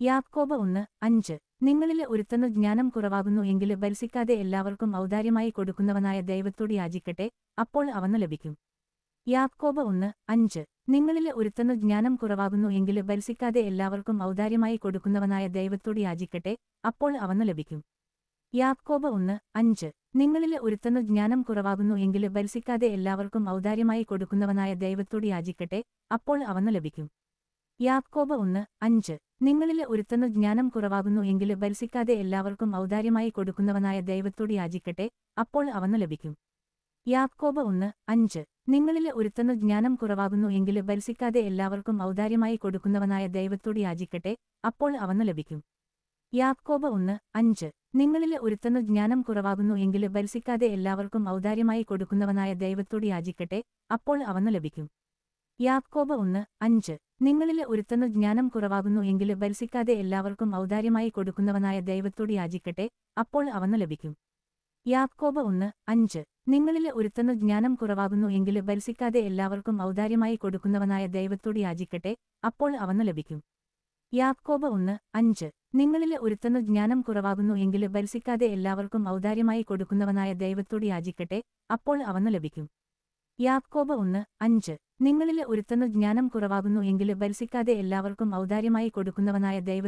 യാക്കോബ് ഒന്ന് അഞ്ച്. നിങ്ങളിലെ ഒരുത്തന്നു ജ്ഞാനം കുറവാകുന്നു എങ്കിൽ പരിസിക്കാതെ എല്ലാവർക്കും ഔദാര്യമായി കൊടുക്കുന്നവനായ ദൈവത്തോട് യാചിക്കട്ടെ അപ്പോൾ അവന് ലഭിക്കും. യാക്കോബ് ഒന്ന് അഞ്ച്. നിങ്ങളിലെ ഒരുത്തന്നു ജ്ഞാനം കുറവാകുന്നു എങ്കിൽ പരിസിക്കാതെ എല്ലാവർക്കും ഔദാര്യമായി കൊടുക്കുന്നവനായ ദൈവത്തോട് യാചിക്കട്ടെ അപ്പോൾ അവന് ലഭിക്കും. യാക്കോബ് ഒന്ന് അഞ്ച്. നിങ്ങളിലെ ഒരുത്തന്നു ജ്ഞാനം കുറവാകുന്നു എങ്കിൽ പരിസിക്കാതെ എല്ലാവർക്കും ഔദാര്യമായി കൊടുക്കുന്നവനായ ദൈവത്തോട് യാചിക്കട്ടെ അപ്പോൾ അവന് ലഭിക്കും. യാക്കോബ് ഒന്ന് അഞ്ച്. നിങ്ങളിലെ ഒരുത്തന്നു ജ്ഞാനം കുറവാകുന്നു എങ്കിൽ ഭത്സിക്കാതെ എല്ലാവർക്കും ഔദാര്യമായി കൊടുക്കുന്നവനായ ദൈവത്തോട് യാചിക്കട്ടെ അപ്പോൾ അവന്നു ലഭിക്കും. യാക്കോബ് ഒന്ന് അഞ്ച്. നിങ്ങളിലെ ഒരുത്തന്നു ജ്ഞാനം കുറവാകുന്നു എങ്കിൽ ഭത്സിക്കാതെ എല്ലാവർക്കും ഔദാര്യമായി കൊടുക്കുന്നവനായ ദൈവത്തോട് യാചിക്കട്ടെ അപ്പോൾ അവന്നു ലഭിക്കും. യാക്കോബ് ഒന്ന് അഞ്ച്. നിങ്ങളിലെ ഒരുത്തന്നു ജ്ഞാനം കുറവാകുന്നു എങ്കിൽ ഭത്സിക്കാതെ എല്ലാവർക്കും ഔദാര്യമായി കൊടുക്കുന്നവനായ ദൈവത്തോട് യാചിക്കട്ടെ അപ്പോൾ അവന്നു ലഭിക്കും. യാക്കോബ് ഒന്ന് അഞ്ച്. നിങ്ങളിലെ ഒരുത്തന്നു ജ്ഞാനം കുറവാകുന്നു എങ്കിൽ ഭത്സിക്കാതെ എല്ലാവർക്കും ഔദാര്യമായി കൊടുക്കുന്നവനായ ദൈവത്തോട് യാചിക്കട്ടെ അപ്പോൾ അവന്നു ലഭിക്കും. യാക്കോബ് ഒന്ന് അഞ്ച്. നിങ്ങളിലെ ഒരുത്തന്നു ജ്ഞാനം കുറവാകുന്നു എങ്കിൽ ഭത്സിക്കാതെ എല്ലാവർക്കും ഔദാര്യമായി കൊടുക്കുന്നവനായ ദൈവത്തോട് യാചിക്കട്ടെ അപ്പോൾ അവന്നു ലഭിക്കും. യാക്കോബ് ഒന്ന് അഞ്ച്. നിങ്ങളിലെ ഒരുത്തന്നു ജ്ഞാനം കുറവാകുന്നു എങ്കിൽ ഭത്സിക്കാതെ എല്ലാവർക്കും ഔദാര്യമായി കൊടുക്കുന്നവനായ ദൈവത്തോട് യാചിക്കട്ടെ അപ്പോൾ അവന്നു ലഭിക്കും. യാക്കോബ് ഒന്ന് അഞ്ച്. നിങ്ങളിലെ ഒരുത്തന്നു ജ്ഞാനം കുറവാകുന്നു ഭത്സിക്കാതെ എല്ലാവർക്കും ഔദാര്യമായി കൊടുക്കുന്നവനായ ദൈവ